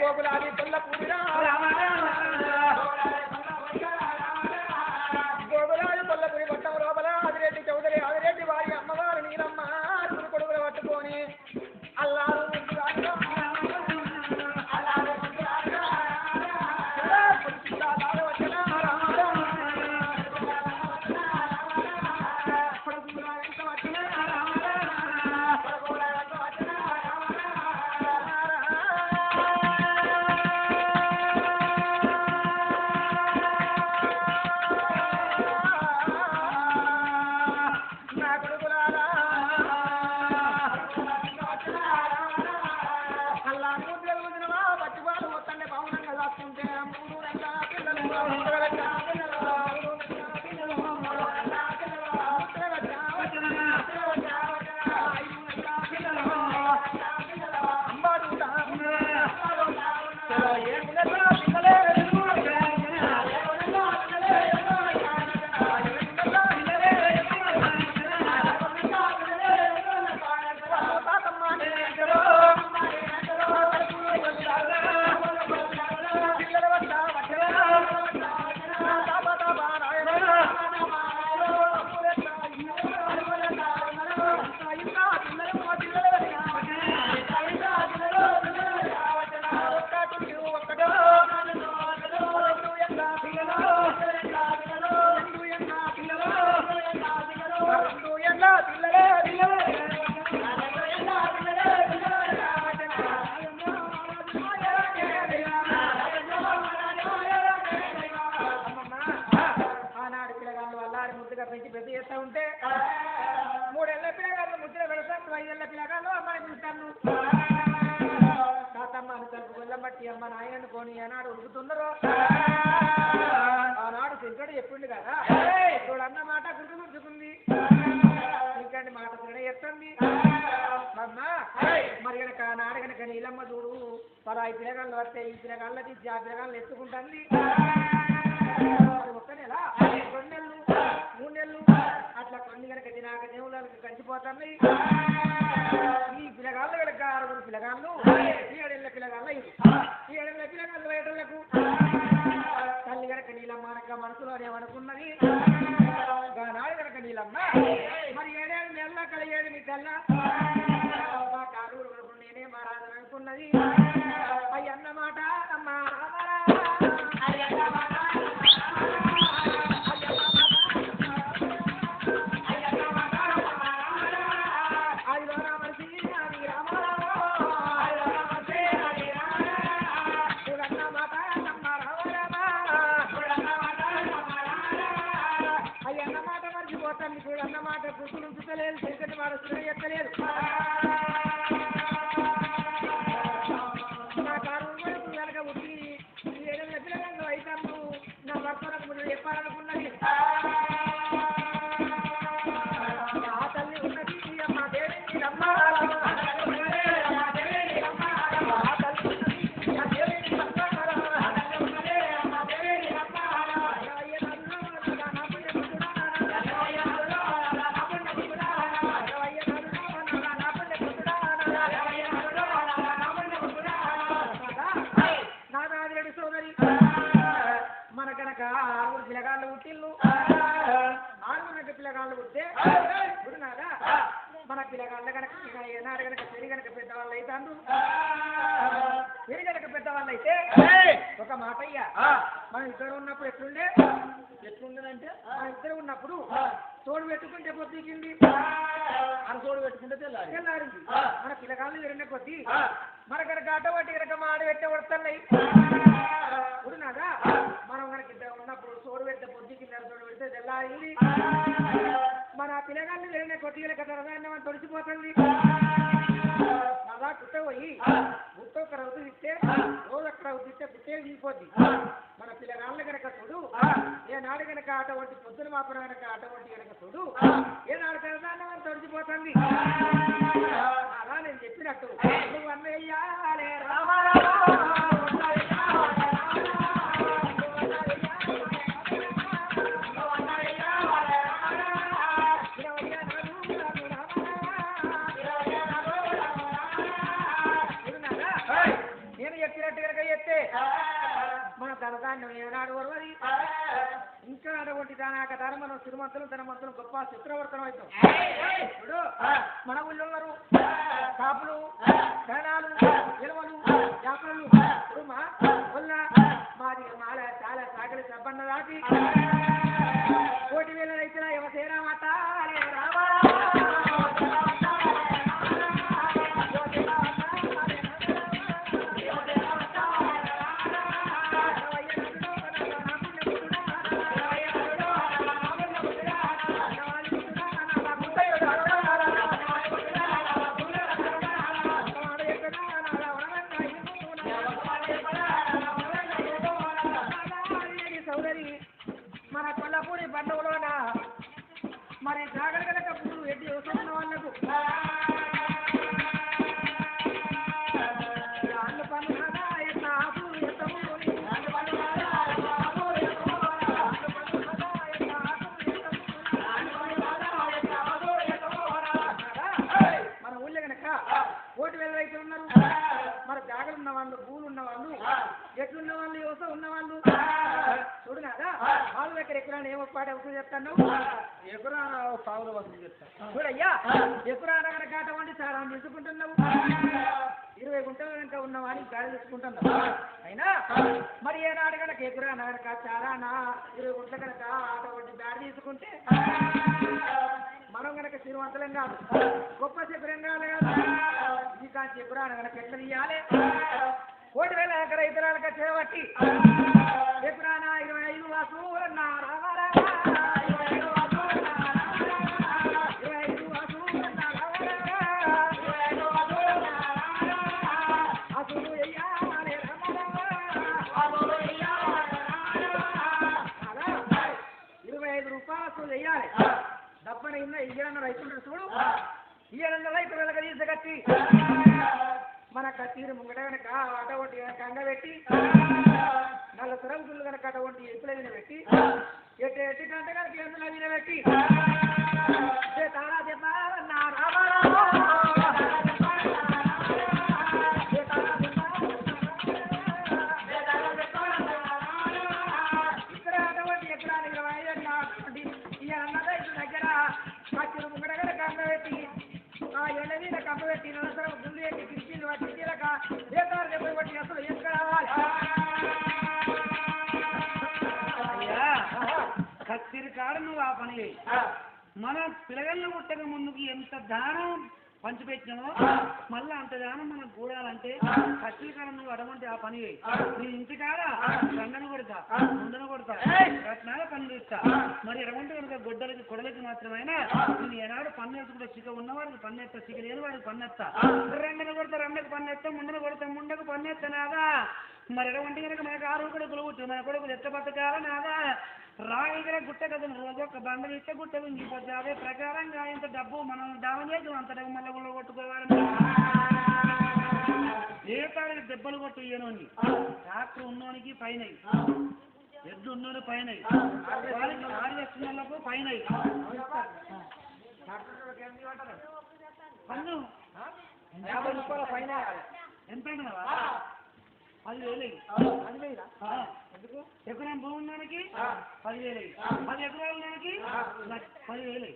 గోకులాలి పుల్ల పూజ. రామ రామ ముద్దుగా చేస్తా ఉంటే మూడేళ్ళ పిల్లగాళ్ళు ముద్ర పెడతాను ఐదేళ్ళ పిల్లగాళ్ళు అమ్మాయి పిలుస్తాను తాతమ్మ అని తలుపు గొల్లం అమ్మ నాయనని కొని ఏనాడు ఉడుకుతున్నారో ఆనాడు శంకరుడు చెప్పిండు కదా. ఇప్పుడు అన్న మాట గుర్తు గుర్తుకుంది ఇంకండి మాట తిన ఎత్తండి అమ్మ మరి గనక నాడు గనక నీలమ్మ చూడు ఐదు పిల్లగాళ్ళు వస్తే ఈ పిల్లగాళ్ళకి ఆ పిల్లగాళ్ళు ఎత్తుకుంటుంది. ఒక్క నెల రెండు నెలలు అట్లా కొన్ని కనుక తినాక దేవుళ్ళకి కలిసిపోతున్నాయి ఈ పిల్లగాళ్ళు కనుక ఆరుగురు పిల్లగాళ్ళు ఏడేళ్ళ పిల్లగాళ్ళు అయ్యి ఏడేళ్ళ పిల్లగాళ్ళు ఏడేళ్ళకు తల్లి కనుక నీలమ్మ అనక మనసులో ఏమనుకున్నది? నాడు కనుక నీలమ్మ. మరి ఏడేళ్ళు నెలల కలిగేది మీ తెల్ల? మా కారుడు నేనే మా రాజు అనుకున్నది అయ్యన్నమాట అమ్మా. అతన్ని చూడు అన్నమాట గుర్తులు ఉంచుతలేదు చీకటి మాట ఎత్తలేదు. మన కనుక ఆరుగురు పిల్లగాళ్ళు పుట్టిల్లు. ఆరుగురు పిల్లగాళ్ళు పుట్టే నాదా మన పిల్లగాళ్ళ కనుక ఏనాడు కనుక పెరిగి కనుక పెద్దవాళ్ళు అవుతాండు పెరిగి కనుక పెద్దవాళ్ళు అయితే ఒక మాట అయ్యా. మనం ఇద్దరు ఉన్నప్పుడు ఎట్లుండే? ఎట్లుండదంటే మన ఇద్దరు ఉన్నప్పుడు తోడు పెట్టుకుంటే పొద్దుకింది అని తోడు పెట్టుకుంటే తెల్లారి తెల్లారింది. మన పిల్లగాళ్ళు ఎరిగిన కొద్దీ మన కనుక అటువంటి కనుక మాడి పెట్టే పడుతున్నాయి కాగా మనం కనుక ఇద్దరు ఉన్నప్పుడు సోరు పెడితే పొద్దు కింద తోడు పెడితే తెల్లారింది మన పిల్లగాళ్ళు ఎరిగిన కొట్టిగల కనుక తరదాన్ని మనం తొడిచిపోతుంది అలా గుట్ట పోయి గుట్ట ఒక రౌతు ఇస్తే రోజు అక్కడ రౌతు ఇస్తే గుట్టే దిగిపోద్ది మన పిల్లగాళ్ళ కనుక చూడు ఏ నాడు కనుక అటువంటి పొద్దున మాపన కనుక అటువంటి కనుక చూడు ఏనాడు నాడు అన్న మనం తొడిచిపోతుంది నేను చెప్పినట్టు కనుక చెప్తే మన ధనధాన్యం ఏనాడు వరవది ఇంకా అటువంటి దానాక ధర తిరుమంతులు ధనమంతులు గొప్ప చిత్రవర్తనం అవుతాం ఇప్పుడు మన ఊళ్ళో ఉన్నారు. కాపులు ధనాలు విలువలు వ్యాపారులు ఇప్పుడు వల్ల మాది మాల చాలా సాగలి సబ్బన్న దాటి. కోటి వేల రైతుల యువసేన మాట మరి వాళ్ళు. ఎట్లున్న వాళ్ళు యువత ఉన్న వాళ్ళు చూడు కదా వాళ్ళ దగ్గర ఎకరాలు ఏమో పాట వసూలు చెప్తాను? ఎకరాన పావులు వసూలు చేస్తా చూడయ్యా ఎకరాల కనుక అటువంటి చాలా తీసుకుంటున్నావు ఇరవై గుంటల కనుక ఉన్న వాడిని గాలి తీసుకుంటున్నావు అయినా మరి ఏనాడు కనుక ఎకరాన కనుక చాలా ఇరవై గుంటల కనుక అటువంటి బ్యాడ్ తీసుకుంటే మనం కనుక శ్రీమంతులం కాదు. గొప్ప శిబిరం కాదు కదా. ఈ కాంతి శిబిరాన్ని కనుక ఎట్లా తీయాలి? కోటి వేల ఎకర ఇతరాలకు చేపట్టి ఎకరాన ఇరవై ఐదు వసూలన్నా ఇరవై ఐదు మన కత్తిరి ముంగట కనుక అటువంటి కనుక అండబెట్టి నల్ల తరగతులు కనుక అటువంటి ఎప్పుల పెట్టి ఎట్టి ఎట్టి కంట కనుక ఎందులో వినబెట్టి తారా చెప్పాలన్నా రామారావు. కత్తిరి కాడ నువ్వు ఆ పని చేయి. మన పిల్లగళ్ళు పుట్టక ముందుకి ఎంత దానం పంచిపెట్టినామో మళ్ళీ అంత దానం మనకు కూడాలంటే కాడ నువ్వు అడమంటే ఆ పని చేయి. నీ ఇంటి కాడ రంగను కొడతా ముందన కొడతా రత్నాల పని చేస్తా మరి ఎడమంటే కనుక గొడ్డలకి కొడలకి మాత్రమైనా? నేను ఏనాడు వేసుకుంటే చిక ఉన్నవాడికి పన్ను ఎత్తా చిక లేని వాడికి పన్ను ఎత్తా రంగన కొడతా రంగకు పన్ను ఎత్తా ముండన కొడతా ముండకు పన్ను ఎత్తా నాదా? మరి ఎడమంటే కనుక మనకు ఆరు కొడుకులు పుట్టి మన కొడుకులు ఎత్త బతకాల నాదా? రాగిన గుట్ట కదా రోజు ఒక బండలు ఇస్తే గుట్ట వింగిపోతే అదే ప్రకారంగా ఇంత డబ్బు మనం దావం చేద్దాం అంత డబ్బు మళ్ళీ కూడా కొట్టుకోవాలని ఏ తారీఖు దెబ్బలు కొట్టు ఇయ్యనోని? డాక్టర్ ఉన్నోనికి పైన ఎద్దు ఉన్నోని పైన ఆరు వచ్చిన వాళ్ళకు పైన పన్ను? యాభై రూపాయల పైన. ఎంత పదివేలు. పదివేలా. ఎందుకు ఎకరం భూమి ఉన్నోనికి పదివేలు. పది ఎకరాల ఉన్నోనికి పదివేలు.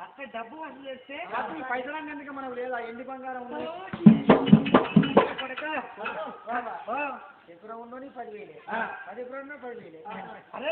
అక్కడ డబ్బు వసూలు చేస్తే పైసలు అన్నందుకు మనం లేదా ఎండి బంగారం ఉంది ఎకరం ఉన్నోని పదివేలే. పది ఎకరం పదివేలే అదే